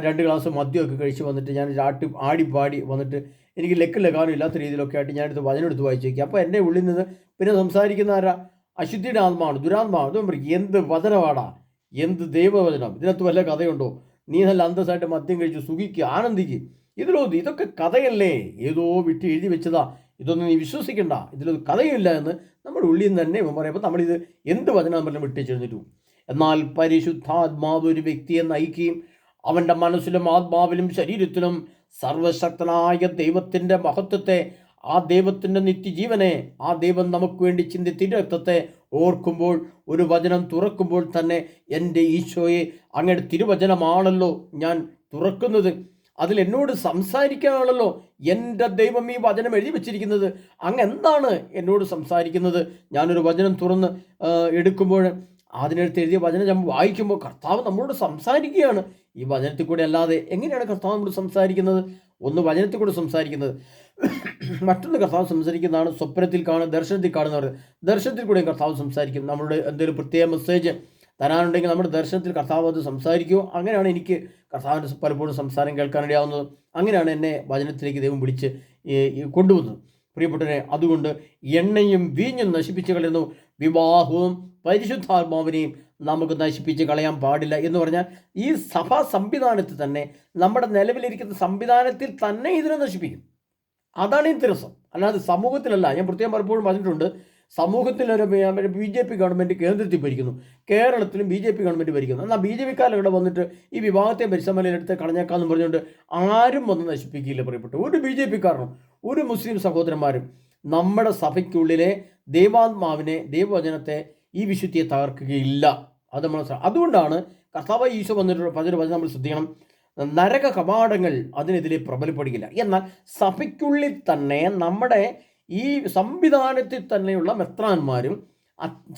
രണ്ട് ഗ്ലാസ് മദ്യമൊക്കെ കഴിച്ച് വന്നിട്ട് ഞാൻ ആട്ടി ആടി പാടി വന്നിട്ട് എനിക്ക് ലെക്ക് കാലം ഇല്ലാത്ത രീതിയിലൊക്കെ ആയിട്ട് ഞാനെടുത്ത് വചനെടുത്ത് വായിച്ചു നോക്കി അപ്പോൾ എന്റെ ഉള്ളിൽ നിന്ന് പിന്നെ സംസാരിക്കുന്ന ആരാ? അശുദ്ധിയുടെ ആത്മാവാണ് ദുരാത്മാവാണ്. അതും പറയും എന്ത് വചനവാടാ? എന്ത് ദൈവവചനം? ഇതിനകത്ത് വല്ല കഥയുണ്ടോ? നീ നല്ല അന്തസ്സായിട്ട് മദ്യം കഴിച്ച് സുഖിക്കുക ആനന്ദിക്കുക ഇതിലോ ഇതൊക്കെ കഥയല്ലേ? ഏതോ വിട്ട് എഴുതി വെച്ചതാ. ഇതൊന്നും നീ വിശ്വസിക്കണ്ട. ഇതിലൊരു കഥയില്ല എന്ന് നമ്മുടെ ഉള്ളിൽ നിന്ന് തന്നെ ഇവൻ പറയുമ്പോൾ നമ്മളിത് എന്ത് വചനം പറഞ്ഞാൽ വിട്ടിച്ചെഴുന്നിട്ടു എന്നാൽ പരിശുദ്ധാത്മാവ് ഒരു വ്യക്തിയെ നയിക്കുകയും അവന്റെ മനസ്സിലും ആത്മാവിലും ശരീരത്തിലും സർവശക്തനായ ദൈവത്തിന്റെ മഹത്വത്തെ ആ ദൈവത്തിന്റെ നിത്യജീവനെ ആ ദൈവം നമുക്ക് വേണ്ടി ചിന്തി രക്തത്തെ ഓർക്കുമ്പോൾ ഒരു വചനം തുറക്കുമ്പോൾ തന്നെ എന്റെ ഈശോയെ അങ്ങയുടെ തിരുവചനമാണല്ലോ ഞാൻ തുറക്കുന്നത്. അതിൽ എന്നോട് സംസാരിക്കാനാണല്ലോ എന്റെ ദൈവം ഈ വചനം എഴുതി വെച്ചിരിക്കുന്നത്. അങ്ങ് എന്താണ് എന്നോട് സംസാരിക്കുന്നത്? ഞാനൊരു വചനം തുറന്ന് എടുക്കുമ്പോൾ അതിനടുത്ത് എഴുതിയ വചനം ഞാൻ വായിക്കുമ്പോൾ കർത്താവ് നമ്മളോട് സംസാരിക്കുകയാണ്. ഈ വചനത്തിൽ കൂടെ അല്ലാതെ എങ്ങനെയാണ് കർത്താവ് നമ്മളോട് സംസാരിക്കുന്നത്? ഒന്ന് വചനത്തിൽ കൂടെ സംസാരിക്കുന്നത്. മറ്റൊന്ന് കർത്താവ് സംസാരിക്കുന്നതാണ് സ്വപ്നത്തിൽ കാണുന്ന ദർശനത്തിൽ കാണുന്നവർ. ദർശനത്തിൽ കൂടെയും കർത്താവ് സംസാരിക്കും. നമ്മളുടെ എന്തെങ്കിലും പ്രത്യേക മെസ്സേജ് തരാനുണ്ടെങ്കിൽ നമ്മുടെ ദർശനത്തിൽ കർത്താവ് അത് സംസാരിക്കുമോ അങ്ങനെയാണ് എനിക്ക് കർത്താവിന്റെ പലപ്പോഴും സംസാരം കേൾക്കാനിടയാവുന്നത് അങ്ങനെയാണ് എന്നെ വചനത്തിലേക്ക് ദൈവം വിളിച്ച് കൊണ്ടുപോകുന്നത് പ്രിയപ്പെട്ടനെ അതുകൊണ്ട് എണ്ണയും വീഞ്ഞും നശിപ്പിച്ച് കളയുന്നു. വിവാഹവും പരിശുദ്ധാത്മാവിനെയും നമുക്ക് നശിപ്പിച്ച് കളയാൻ പാടില്ല എന്ന് പറഞ്ഞാൽ ഈ സഭാ സംവിധാനത്തിൽ തന്നെ നമ്മുടെ നിലവിലിരിക്കുന്ന സംവിധാനത്തിൽ തന്നെ ഇതിനെ നശിപ്പിക്കും. അതാണ് ഈ രസം അല്ലാതെ സമൂഹത്തിലല്ല. ഞാൻ പ്രത്യേകം പലപ്പോഴും പറഞ്ഞിട്ടുണ്ട് സമൂഹത്തിൽ ഒരു ബി ജെ പി ഗവൺമെന്റ് കേന്ദ്രത്തിൽ ഭരിക്കുന്നു. കേരളത്തിലും ബി ജെ പി ഗവൺമെന്റ് ഭരിക്കുന്നു. എന്നാൽ ബി ജെ പിക്കാരുടെ വന്നിട്ട് ഈ വിവാഹത്തെ പരിസമലയിലെടുത്ത് കളഞ്ഞേക്കാന്ന് പറഞ്ഞുകൊണ്ട് ആരും വന്ന് നശിപ്പിക്കില്ല പറയപ്പെട്ടു ഒരു ബി ജെ പിക്കാരനും ഒരു മുസ്ലിം സഹോദരന്മാരും നമ്മുടെ സഭയ്ക്കുള്ളിലെ ദൈവാത്മാവിനെ ദൈവവചനത്തെ ഈ വിശുദ്ധിയെ തകർക്കുകയില്ല. അത് നമ്മൾ അതുകൊണ്ടാണ് കർത്താവ് ഈശോ വന്നിട്ട് പതിനൊരു വചനം നമ്മൾ ശ്രദ്ധിക്കണം. നരക കവാടങ്ങൾ അതിനെതിരെ പ്രബലപ്പെടുകയില്ല. എന്നാൽ സഭയ്ക്കുള്ളിൽ തന്നെ നമ്മുടെ ഈ സംവിധാനത്തിൽ തന്നെയുള്ള മെത്രാന്മാരും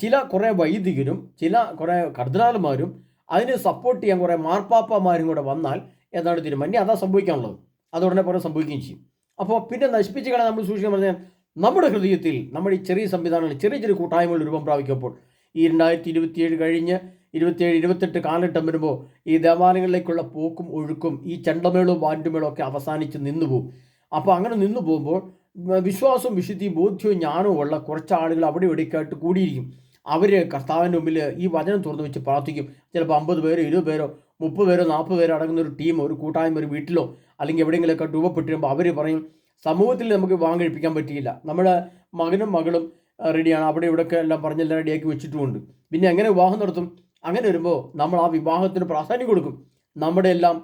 ചില കുറേ വൈദികരും ചില കുറേ കർദിനാൾമാരും അതിനെ സപ്പോർട്ട് ചെയ്യാൻ കുറേ മാർപ്പാപ്പമാരും കൂടെ വന്നാൽ എന്താണ് തീരുമാനം? അതാ സംഭവിക്കാനുള്ളത്. അത് ഉടനെ പോലെ സംഭവിക്കുകയും ചെയ്യും. അപ്പോൾ പിന്നെ നശിപ്പിച്ച് കളയാൻ നമ്മൾ സൂക്ഷിക്കാൻ പറഞ്ഞാൽ നമ്മുടെ ഹൃദയത്തിൽ നമ്മുടെ ഈ ചെറിയ സംവിധാനങ്ങൾ ചെറിയ ചെറിയ കൂട്ടായ്മകൾ രൂപം പ്രാപിക്കുമ്പോൾ ഈ രണ്ടായിരത്തി ഇരുപത്തിയേഴ് കഴിഞ്ഞ് ഇരുപത്തിയേഴ് ഇരുപത്തെട്ട് കാലഘട്ടം വരുമ്പോൾ ഈ ദേവാലയങ്ങളിലേക്കുള്ള പോക്കും ഒഴുക്കും ഈ ചെണ്ടമേളവും വാൻഡുമേളവും ഒക്കെ അവസാനിച്ച് നിന്നു പോകും അപ്പോൾ അങ്ങനെ നിന്നു പോകുമ്പോൾ വിശ്വാസവും വിശുദ്ധി ബോധ്യവും ജ്ഞാനവും ഉള്ള കുറച്ച് ആളുകൾ അവിടെ കേട്ട് കൂടിയിരിക്കും. അവർ കർത്താവിന്റെ മുമ്പിൽ ഈ വചനം തുറന്നു വെച്ച് പ്രാർത്ഥിക്കും. ചിലപ്പോൾ അമ്പത് പേരോ ഇരുപത് പേരോ മുപ്പത് പേരോ നാൽപ്പത് പേരോ അടങ്ങുന്ന ഒരു ടീം ഒരു കൂട്ടായ്മ ഒരു വീട്ടിലോ അല്ലെങ്കിൽ എവിടെയെങ്കിലുമൊക്കെ രൂപപ്പെട്ടിരുമ്പോൾ അവർ പറയും സമൂഹത്തിൽ നമുക്ക് വാങ്ങിപ്പിക്കാൻ പറ്റിയില്ല. നമ്മുടെ മകനും മകളും റെഡിയാണ് അവിടെ ഇവിടെയൊക്കെ എല്ലാം പറഞ്ഞെല്ലാം റെഡിയാക്കി വെച്ചിട്ടുമുണ്ട്. പിന്നെ എങ്ങനെ വിവാഹം നടത്തും? അങ്ങനെ വരുമ്പോൾ നമ്മൾ ആ വിവാഹത്തിന് പ്രാധാന്യം കൊടുക്കും. നമ്മുടെ എല്ലാം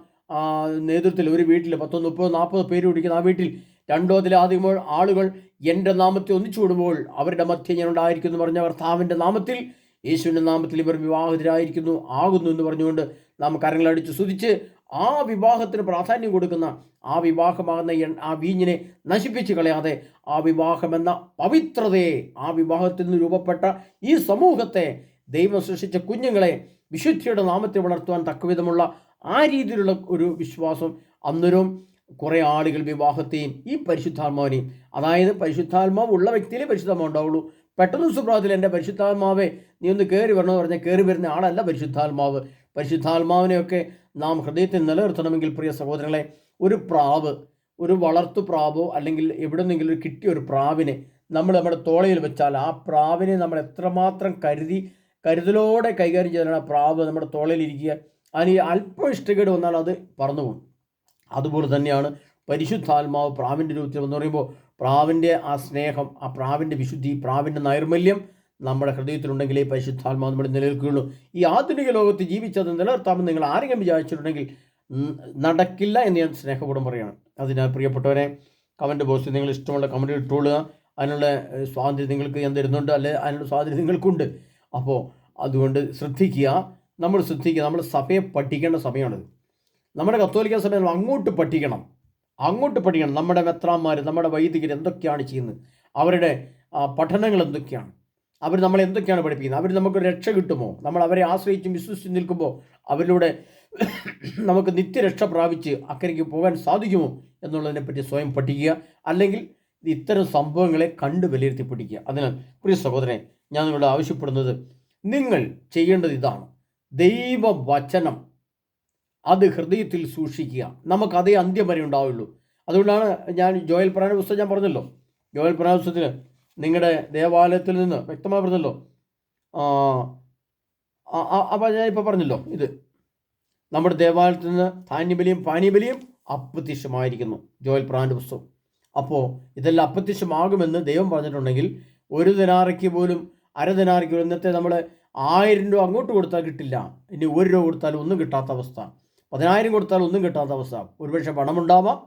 നേതൃത്വത്തിൽ ഒരു വീട്ടിൽ പത്തോ മുപ്പതോ നാൽപ്പതോ പേര് കുടിക്കുന്ന ആ വീട്ടിൽ രണ്ടോ അതിലധികമോ ആളുകൾ എന്റെ നാമത്തെ ഒന്നിച്ചു കൂടുമ്പോൾ അവരുടെ മധ്യ ഞാൻ ഉണ്ടായിരിക്കുന്നു പറഞ്ഞ കർത്താവിന്റെ നാമത്തിൽ യേശുവിന്റെ നാമത്തിൽ ഇവർ വിവാഹിതരായിരിക്കുന്നു ആകുന്നു എന്ന് പറഞ്ഞുകൊണ്ട് നാം കരങ്ങളടിച്ച് സ്തുതിച്ച് ആ വിവാഹത്തിന് പ്രാധാന്യം കൊടുക്കുന്ന ആ വിവാഹമാകുന്ന ആ വീഞ്ഞിനെ നശിപ്പിച്ച് കളയാതെ ആ വിവാഹമെന്ന പവിത്രതയെ ആ വിവാഹത്തിൽ നിന്ന് രൂപപ്പെട്ട ഈ സമൂഹത്തെ ദൈവം സൃഷ്ടിച്ച കുഞ്ഞുങ്ങളെ വിശുദ്ധിയുടെ നാമത്തെ വളർത്തുവാൻ തക്കവിധമുള്ള ആ രീതിയിലുള്ള ഒരു വിശ്വാസം അന്നേരവും കുറേ ആളുകൾ വിവാഹത്തെയും ഈ പരിശുദ്ധാത്മാവിനെയും. അതായത് പരിശുദ്ധാത്മാവ് ഉള്ള വ്യക്തിയിലേ പരിശുദ്ധാത്മാവ് ഉണ്ടാവുള്ളൂ. പെട്ടെന്ന് സുപ്രഭാതത്തിൽ എന്റെ പരിശുദ്ധാത്മാവെ നീ ഒന്ന് കയറി വരണമെന്ന് പറഞ്ഞാൽ കയറി വരുന്ന ആളല്ല പരിശുദ്ധാത്മാവ്. പരിശുദ്ധാത്മാവിനെയൊക്കെ നാം ഹൃദയത്തിൽ നിലനിർത്തണമെങ്കിൽ പ്രിയ സഹോദരങ്ങളെ ഒരു പ്രാവ് ഒരു വളർത്തു പ്രാവോ അല്ലെങ്കിൽ എവിടെ നിന്നെങ്കിലും ഒരു കിട്ടിയ ഒരു പ്രാവിനെ നമ്മൾ നമ്മുടെ തോളയിൽ വെച്ചാൽ ആ പ്രാവിനെ നമ്മൾ എത്രമാത്രം കരുതി കരുതലോടെ കൈകാര്യം ചെയ്താലാണ് ആ പ്രാവ് നമ്മുടെ തോളയിലിരിക്കുക അതിന് അല്പം ഇഷ്ടക്കേട് വന്നാൽ അത് പറന്നു പോകും അതുപോലെ തന്നെയാണ് പരിശുദ്ധാത്മാവ് പ്രാവിന്റെ രൂപത്തിൽ എന്ന് പറയുമ്പോൾ പ്രാവിന്റെ ആ സ്നേഹം ആ പ്രാവിന്റെ വിശുദ്ധി പ്രാവിന്റെ നൈർമല്യം നമ്മുടെ ഹൃദയത്തിലുണ്ടെങ്കിലേ പരിശുദ്ധാത്മാവ് നമ്മുടെ നിലനിൽക്കുകയുള്ളൂ. ഈ ആധുനിക ലോകത്ത് ജീവിച്ചത് നിലനിർത്താമെന്ന് നിങ്ങൾ ആരെങ്കിലും വിചാരിച്ചിട്ടുണ്ടെങ്കിൽ നടക്കില്ല എന്ന് ഞാൻ സ്നേഹപൂർവം പറയുകയാണ് അതിനാൽ പ്രിയപ്പെട്ടവരെ കമന്റ് ബോക്സിൽ നിങ്ങൾ ഇഷ്ടമുള്ള കമന്റ് ഇട്ടുകൊള്ളുക. അതിനുള്ള സ്വാതന്ത്ര്യം നിങ്ങൾക്ക് ഞാൻ തരുന്നുണ്ട്. അല്ലെ അതിനുള്ള സ്വാതന്ത്ര്യം നിങ്ങൾക്കുണ്ട്. അപ്പോൾ അതുകൊണ്ട് ശ്രദ്ധിക്കുക. നമ്മൾ ശ്രദ്ധിക്കുക. നമ്മൾ സഭയെ പഠിക്കേണ്ട സമയമാണിത്. നമ്മുടെ കത്തോലിക്ക സഭ അങ്ങോട്ട് പഠിക്കണം. അങ്ങോട്ട് പഠിക്കണം. നമ്മുടെ മെത്രാന്മാർ നമ്മുടെ വൈദികർ എന്തൊക്കെയാണ് ചെയ്യുന്നത്? അവരുടെ പഠനങ്ങൾ എന്തൊക്കെയാണ്? അവർ നമ്മളെ എന്തൊക്കെയാണ് പഠിപ്പിക്കുന്നത്? അവർ നമുക്ക് രക്ഷ കിട്ടുമോ? നമ്മൾ അവരെ ആശ്രയിച്ചും വിശ്വസിച്ച് നിൽക്കുമ്പോൾ അവരിലൂടെ നമുക്ക് നിത്യരക്ഷ പ്രാപിച്ച് അക്കരയ്ക്ക് പോകാൻ സാധിക്കുമോ എന്നുള്ളതിനെപ്പറ്റി സ്വയം പഠിക്കുക. അല്ലെങ്കിൽ ഇത്തരം സംഭവങ്ങളെ കണ്ട് വിലയിരുത്തി പഠിക്കുക. അതിനാൽ പ്രിയ സഹോദരനെ ഞാൻ നിങ്ങളോട് ആവശ്യപ്പെടുന്നത് നിങ്ങൾ ചെയ്യേണ്ടത് ഇതാണ്. ദൈവവചനം അത് ഹൃദയത്തിൽ സൂക്ഷിക്കുക. നമുക്ക് അതേ അന്ത്യം വരെ ഉണ്ടാവുള്ളൂ. അതുകൊണ്ടാണ് ഞാൻ ജോയൽ പ്രാണ പുസ്തകം ഞാൻ പറഞ്ഞല്ലോ. ജോയൽ പ്രാണ പുസ്തകത്തിൽ നിങ്ങളുടെ ദേവാലയത്തിൽ നിന്ന് വ്യക്തമായി പറഞ്ഞല്ലോ. അപ്പം ഞാൻ ഇപ്പോൾ പറഞ്ഞല്ലോ ഇത്. നമ്മുടെ ദേവാലയത്തിൽ നിന്ന് ധാന്യബലിയും പാനീയബലിയും അപ്രത്യക്ഷമായിരിക്കുന്നു. ജോയൽ പ്രാണ പുസ്തകം. അപ്പോൾ ഇതെല്ലാം അപ്രത്യക്ഷമാകുമെന്ന് ദൈവം പറഞ്ഞിട്ടുണ്ടെങ്കിൽ ഒരു ദിനാറയ്ക്ക് പോലും അര ദിനാറയ്ക്ക് പോലും ഇന്നത്തെ നമ്മൾ ആയിരം രൂപ അങ്ങോട്ട് കൊടുത്താൽ കിട്ടില്ല. ഇനി ഒരു രൂപ കൊടുത്താലും ഒന്നും കിട്ടാത്ത അവസ്ഥ. പതിനായിരം കൊടുത്താൽ ഒന്നും കിട്ടാത്ത അവസ്ഥ. ഒരുപക്ഷെ പണമുണ്ടാവാം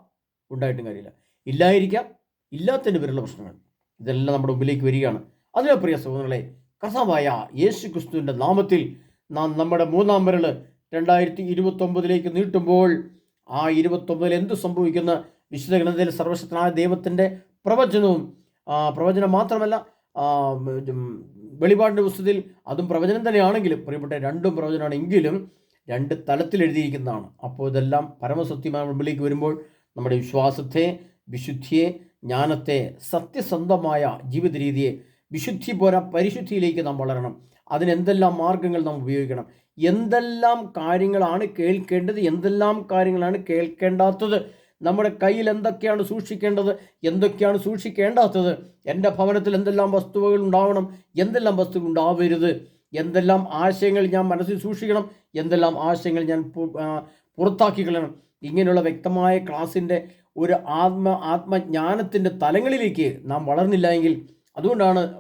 ഉണ്ടായിട്ടും കാര്യമില്ല. ഇല്ലായിരിക്കാം ഇല്ലാത്തതിന്റെ പേരുള്ള പ്രശ്നങ്ങൾ. ഇതെല്ലാം നമ്മുടെ മുമ്പിലേക്ക് വരികയാണ്. അതിലെ പ്രിയ സഹോദരങ്ങളെ കർത്താവായ യേശു ക്രിസ്തുവിന്റെ നാമത്തിൽ നാം നമ്മുടെ മൂന്നാം വിരൽ രണ്ടായിരത്തി ഇരുപത്തൊമ്പതിലേക്ക് നീട്ടുമ്പോൾ ആ ഇരുപത്തൊമ്പതിൽ എന്ത് സംഭവിക്കുന്ന? വിശുദ്ധ ഗ്രന്ഥത്തിൽ സർവശക്തനായ ദൈവത്തിന്റെ പ്രവചനവും പ്രവചനം മാത്രമല്ല വെളിപാടിന്റെ പുസ്തകത്തിൽ അതും പ്രവചനം തന്നെയാണെങ്കിലും പ്രിയപ്പെട്ട രണ്ടും പ്രവചനമാണെങ്കിലും രണ്ട് തലത്തിൽ എഴുതിയിരിക്കുന്നതാണ്. അപ്പോൾ ഇതെല്ലാം പരമസത്യമായ മുമ്പിലേക്ക് വരുമ്പോൾ നമ്മുടെ വിശ്വാസത്തെ വിശുദ്ധിയെ ജ്ഞാനത്തെ സത്യസന്ധമായ ജീവിത രീതിയെ വിശുദ്ധി പോരാ പരിശുദ്ധിയിലേക്ക് നാം വളരണം. അതിനെന്തെല്ലാം മാർഗങ്ങൾ നാം ഉപയോഗിക്കണം? എന്തെല്ലാം കാര്യങ്ങളാണ് കേൾക്കേണ്ടത്? എന്തെല്ലാം കാര്യങ്ങളാണ് കേൾക്കേണ്ടാത്തത്? നമ്മുടെ കയ്യിൽ എന്തൊക്കെയാണ് സൂക്ഷിക്കേണ്ടത്? എന്തൊക്കെയാണ് സൂക്ഷിക്കേണ്ടാത്തത്? എന്റെ ഭവനത്തിൽ എന്തെല്ലാം വസ്തുവകൾ ഉണ്ടാവണം? എന്തെല്ലാം വസ്തുക്കൾ ഉണ്ടാവരുത്? എന്തെല്ലാം ആശയങ്ങൾ ഞാൻ മനസ്സിൽ സൂക്ഷിക്കണം എന്തെല്ലാം ആശയങ്ങൾ ഞാൻ പുറത്താക്കി കളയണം. ഇങ്ങനെയുള്ള വ്യക്തമായ ക്ലാസ്സിന്റെ ഒരു ആത്മ ആത്മജ്ഞാനത്തിന്റെ തലങ്ങളിലേക്ക് നാം വളർന്നില്ല എങ്കിൽ അതുകൊണ്ടാണ്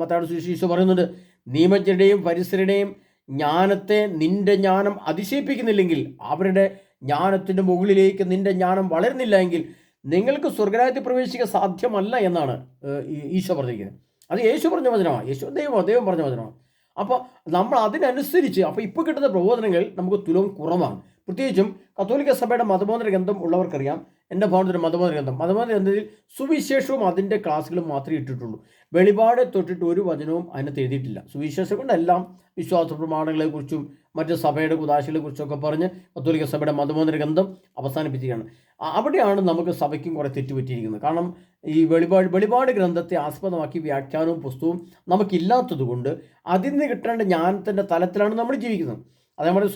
മത്താട് സുശീഷ പറയുന്നത് നിയമജ്ഞരുടെയും പരിസരുടെയും ജ്ഞാനത്തെ നിന്റെ ജ്ഞാനം അതിശയിപ്പിക്കുന്നില്ലെങ്കിൽ അവരുടെ ജ്ഞാനത്തിന്റെ മുകളിലേക്ക് നിന്റെ ജ്ഞാനം വളരുന്നില്ല എങ്കിൽ നിങ്ങൾക്ക് സ്വർഗരാജ്യത്തിൽ പ്രവേശിക്കാൻ സാധ്യമല്ല എന്നാണ് ഈശോ പറഞ്ഞിരിക്കുന്നത്. അത് യേശു പറഞ്ഞ വചനമാണ്. യേശു ദൈവം ദൈവം പറഞ്ഞ വചനമാണ്. അപ്പോൾ നമ്മൾ അതിനനുസരിച്ച് അപ്പോൾ ഇപ്പോൾ കിട്ടുന്ന പ്രബോധനങ്ങൾ നമുക്ക് തുലവും കുറവാണ്. പ്രത്യേകിച്ചും കത്തോലിക്ക സഭയുടെ മതബോധന ഗ്രന്ഥം ഉള്ളവർക്കറിയാം. എന്റെ ഭവനത്തിന്റെ മതബോധന ഗ്രന്ഥം. മതബോധന ഗ്രന്ഥത്തിൽ സുവിശേഷവും അതിന്റെ ക്ലാസ്സുകളും മാത്രമേ ഇട്ടിട്ടുള്ളൂ. വെളിപാട് തൊട്ടിട്ട് ഒരു വചനവും അതിനകത്ത് എഴുതിയിട്ടില്ല. സുവിശേഷം കൊണ്ടെല്ലാം വിശ്വാസ പ്രമാണങ്ങളെക്കുറിച്ചും മറ്റ് സഭയുടെ കുദാശികളെക്കുറിച്ചൊക്കെ പറഞ്ഞ് കത്തോലിക്ക സഭയുടെ മതബോധന ഗ്രന്ഥം അവസാനിപ്പിച്ചിരിക്കുകയാണ്. അവിടെയാണ് നമുക്ക് സഭയ്ക്കും കുറേ തെറ്റുപറ്റിയിരിക്കുന്നത്. കാരണം ഈ വെളിപാട് വെളിപാട് ഗ്രന്ഥത്തെ ആസ്പദമാക്കി വ്യാഖ്യാനവും പുസ്തകവും നമുക്കില്ലാത്തത് കൊണ്ട് അതിൽ നിന്ന് കിട്ടേണ്ട ജ്ഞാനത്തിന്റെ തലത്തിലാണ് നമ്മൾ ജീവിക്കുന്നത്. അത് നമ്മുടെ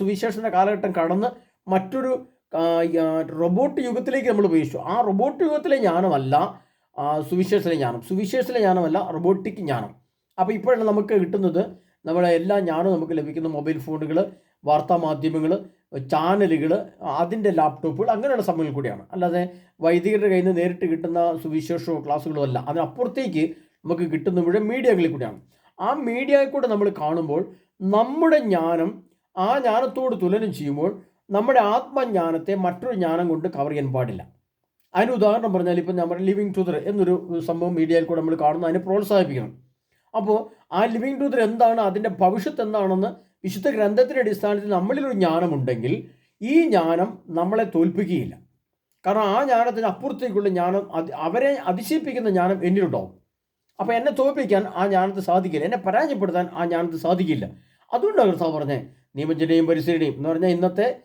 കാലഘട്ടം കടന്ന് മറ്റൊരു റൊബോട്ട് യുഗത്തിലേക്ക് നമ്മൾ ഉപയോഗിച്ചു. ആ റൊബോട്ട് യുഗത്തിലെ ജ്ഞാനമല്ല സുവിശേഷത്തിലെ ജ്ഞാനം. സുവിശേഷത്തിലെ ജ്ഞാനമല്ല റൊബോട്ടിക് ജ്ഞാനം. അപ്പോൾ ഇപ്പോഴാണ് നമുക്ക് കിട്ടുന്നത് നമ്മളെ എല്ലാ ജ്ഞാനവും നമുക്ക് ലഭിക്കുന്ന മൊബൈൽ ഫോണുകൾ വാർത്താ മാധ്യമങ്ങൾ ചാനലുകൾ അതിന്റെ ലാപ്ടോപ്പുകൾ അങ്ങനെയുള്ള സമയങ്ങൾ കൂടിയാണ്. അല്ലാതെ വൈദികരുടെ കയ്യിൽ നിന്ന് നേരിട്ട് കിട്ടുന്ന സുവിശേഷമോ ക്ലാസ്സുകളോ അല്ല. അതിനപ്പുറത്തേക്ക് നമുക്ക് കിട്ടുന്ന മുഴുവൻ മീഡിയകളിൽ കൂടിയാണ്. ആ മീഡിയയിൽ കൂടെ നമ്മൾ കാണുമ്പോൾ നമ്മുടെ ജ്ഞാനം ആ ജ്ഞാനത്തോട് തുലനം ചെയ്യുമ്പോൾ നമ്മുടെ ആത്മജ്ഞാനത്തെ മറ്റൊരു ജ്ഞാനം കൊണ്ട് കവർ ചെയ്യാൻ പാടില്ല. അതിന് ഉദാഹരണം പറഞ്ഞാൽ ഇപ്പം നമ്മുടെ ലിവിങ് ട്രൂതർ എന്നൊരു സംഭവം മീഡിയയിൽ കൂടെ നമ്മൾ കാണുന്നു അതിനെ പ്രോത്സാഹിപ്പിക്കണം. അപ്പോൾ ആ ലിവിങ് ട്രൂതർ എന്താണ്? അതിന്റെ ഭവിഷ്യത്ത് എന്താണെന്ന് വിശുദ്ധ ഗ്രന്ഥത്തിന്റെ അടിസ്ഥാനത്തിൽ നമ്മളിലൊരു ജ്ഞാനമുണ്ടെങ്കിൽ ഈ ജ്ഞാനം നമ്മളെ തോൽപ്പിക്കുകയില്ല. കാരണം ആ ജ്ഞാനത്തിന് അപ്പുറത്തേക്കുള്ള ജ്ഞാനം അവരെ അതിശയിപ്പിക്കുന്ന ജ്ഞാനം എന്നിലുണ്ടാവും. അപ്പോൾ എന്നെ തോൽപ്പിക്കാൻ ആ ജ്ഞാനത്തെ സാധിക്കില്ല. എന്നെ പരാജയപ്പെടുത്താൻ ആ ജ്ഞാനത്തെ സാധിക്കില്ല. അതുകൊണ്ടാണ് കർത്താവ് പറഞ്ഞത് നിയമജ്ഞരുടെയും പരിസരയുടെയും എന്ന് പറഞ്ഞാൽ ഇന്നത്തെ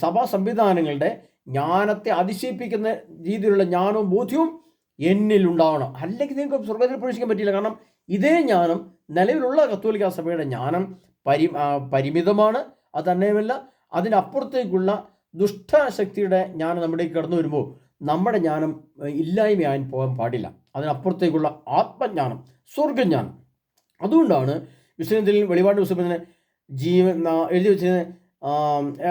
സഭാ സംവിധാനങ്ങളുടെ ജ്ഞാനത്തെ അതിശയിപ്പിക്കുന്ന രീതിയിലുള്ള ജ്ഞാനവും ബോധ്യവും എന്നിലുണ്ടാവണം അല്ലെങ്കിൽ നിങ്ങൾക്ക് സ്വർഗത്തിൽ പ്രവേശിക്കാൻ പറ്റില്ല. കാരണം ഇതേ ജ്ഞാനം നിലവിലുള്ള കത്തോലിക്ക സഭയുടെ ജ്ഞാനം പരി പരിമിതമാണ്. അത് തന്നെയുമല്ല അതിനപ്പുറത്തേക്കുള്ള ദുഷ്ടശക്തിയുടെ ജ്ഞാനം നമ്മുടേക്ക് കടന്നു വരുമ്പോൾ നമ്മുടെ ജ്ഞാനം ഇല്ലായ്മയാൻ പോകാൻ പാടില്ല. അതിനപ്പുറത്തേക്കുള്ള ആത്മജ്ഞാനം സ്വർഗജ്ഞാനം അതുകൊണ്ടാണ് വിശ്വനത്തിൽ വെളിപാട് വിശ്വത്തിന് ജീവൻ എഴുതി വെച്ചിരുന്നത്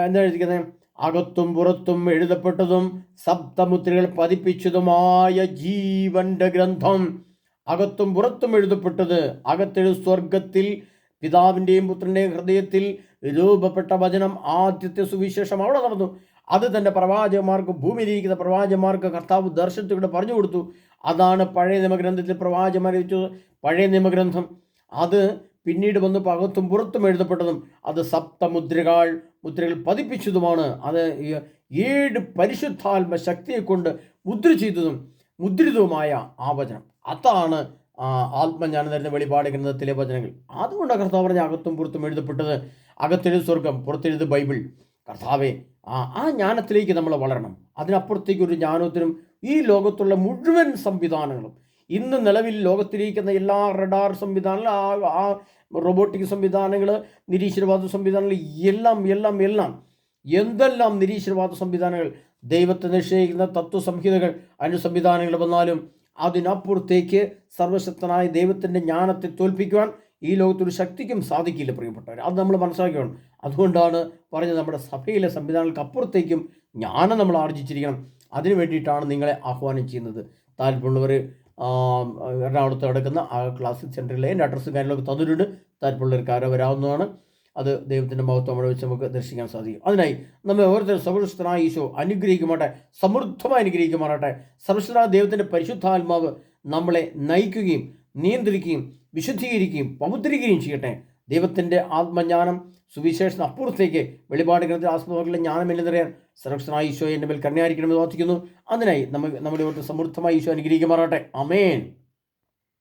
എന്താ എഴുതിക്കുന്നത് അകത്തും പുറത്തും എഴുതപ്പെട്ടതും സപ്തമുദ്രകൾ പതിപ്പിച്ചതുമായ ജീവന്റെ ഗ്രന്ഥം. അകത്തും പുറത്തും എഴുതപ്പെട്ടത് അകത്തെഴു സ്വർഗത്തിൽ പിതാവിന്റെയും പുത്രന്റെയും ഹൃദയത്തിൽ രൂപപ്പെട്ട വചനം ആദ്യത്തെ സുവിശേഷം അവിടെ നടന്നു. അത് തന്റെ പ്രവാചകന്മാർക്ക് ഭൂമിയിലിരിക്കുന്ന പ്രവാചകന്മാർക്ക് കർത്താവ് ദർശനത്തിലൂടെ പറഞ്ഞു കൊടുത്തു. അതാണ് പഴയ നിയമഗ്രന്ഥത്തിൽ പ്രവാചകന്മാർ വെച്ചത് പഴയ നിയമഗ്രന്ഥം. അത് പിന്നീട് വന്ന് പകത്തും പുറത്തും എഴുതപ്പെട്ടതും അത് സപ്തമുദ്രകൾ മുദ്രകൾ പതിപ്പിച്ചതുമാണ്. അത് ഏഴ് പരിശുദ്ധാത്മ ശക്തിയെ കൊണ്ട് മുദ്ര ചെയ്തതും മുദ്രിതവുമായ ആ വചനം. അതാണ് ആത്മജ്ഞാനം തരുന്ന വെളിപാട് ഗ്രന്ഥത്തിലെ വചനങ്ങൾ അതുകൊണ്ട് കർത്താവ് പറഞ്ഞ അകത്തും പുറത്തും എഴുതപ്പെട്ടത്. അകത്തെഴുത് സ്വർഗം പുറത്തെഴുത് ബൈബിൾ. കർത്താവെ ആ ആ ജ്ഞാനത്തിലേക്ക് നമ്മൾ വളരണം. അതിനപ്പുറത്തേക്ക് ഒരു ജ്ഞാനത്തിനും ഈ ലോകത്തുള്ള മുഴുവൻ സംവിധാനങ്ങളും ഇന്ന് നിലവിൽ ലോകത്തിരിക്കുന്ന എല്ലാ റഡാർ സംവിധാനങ്ങളും ആ റോബോട്ടിക് സംവിധാനങ്ങൾ നിരീശ്വരവാദ സംവിധാനങ്ങൾ എല്ലാം എല്ലാം എല്ലാം എന്തെല്ലാം നിരീശ്വരവാദ സംവിധാനങ്ങൾ ദൈവത്തെ നിശ്ചയിക്കുന്ന തത്വസംഹിതകൾ അതിന്റെ സംവിധാനങ്ങൾ വന്നാലും അതിനപ്പുറത്തേക്ക് സർവശക്തനായ ദൈവത്തിന്റെ ജ്ഞാനത്തെ തോൽപ്പിക്കുവാൻ ഈ ലോകത്തൊരു ശക്തിക്കും സാധിക്കില്ല പ്രിയപ്പെട്ടവർ അത് നമ്മൾ മനസ്സിലാക്കിയാണ് അതുകൊണ്ടാണ് പറഞ്ഞത് നമ്മുടെ സഭയിലെ സംവിധാനങ്ങൾക്ക് അപ്പുറത്തേക്കും ജ്ഞാനം നമ്മൾ ആർജിച്ചിരിക്കണം. അതിനു വേണ്ടിയിട്ടാണ് നിങ്ങളെ ആഹ്വാനം ചെയ്യുന്നത്. താല്പര്യമുള്ളവർ എറണാകുളത്ത് കിടക്കുന്ന ആ ക്ലാസ് സെന്ററിലെ എന്റെ അഡ്രസ്സും കാര്യങ്ങളൊക്കെ തന്നിട്ടുണ്ട്. താല്പര്യമുള്ളവർക്ക് ആരോ വരാവുന്നതാണ്. അത് ദൈവത്തിന്റെ മഹത്വം അവിടെ വെച്ച് നമുക്ക് ദർശിക്കാൻ സാധിക്കും. അതിനായി നമ്മെ ഓരോരുത്തരും സർവശക്തനായ ഈശോ അനുഗ്രഹിക്കുമാട്ടെ സമൃദ്ധമായി അനുഗ്രഹിക്കുമാറാട്ടെ സർവശക്തനായ ദൈവത്തിന്റെ പരിശുദ്ധാത്മാവ് നമ്മളെ നയിക്കുകയും നിയന്ത്രിക്കുകയും വിശുദ്ധീകരിക്കുകയും പവിത്രീകരിക്കുകയും ചെയ്യട്ടെ. ദൈവത്തിന്റെ ആത്മജ്ഞാനം സുവിശേഷം അപ്പുറത്തേക്ക് വെളിപാട് ഗ്രഹത്തിൽ ആസ്പദങ്ങളിലെ ജ്ഞാനം എന്നറിയാൻ സർവക്ഷനായ ഈശോ എന്റെ മേൽ കരുണയായിരിക്കണമെന്ന് പ്രാർത്ഥിക്കുന്നു. അതിനായി നമുക്ക് നമ്മുടെ സമൃദ്ധമായി ഈശോ അനുഗ്രഹിക്കുമാറാട്ടെ അമേൻ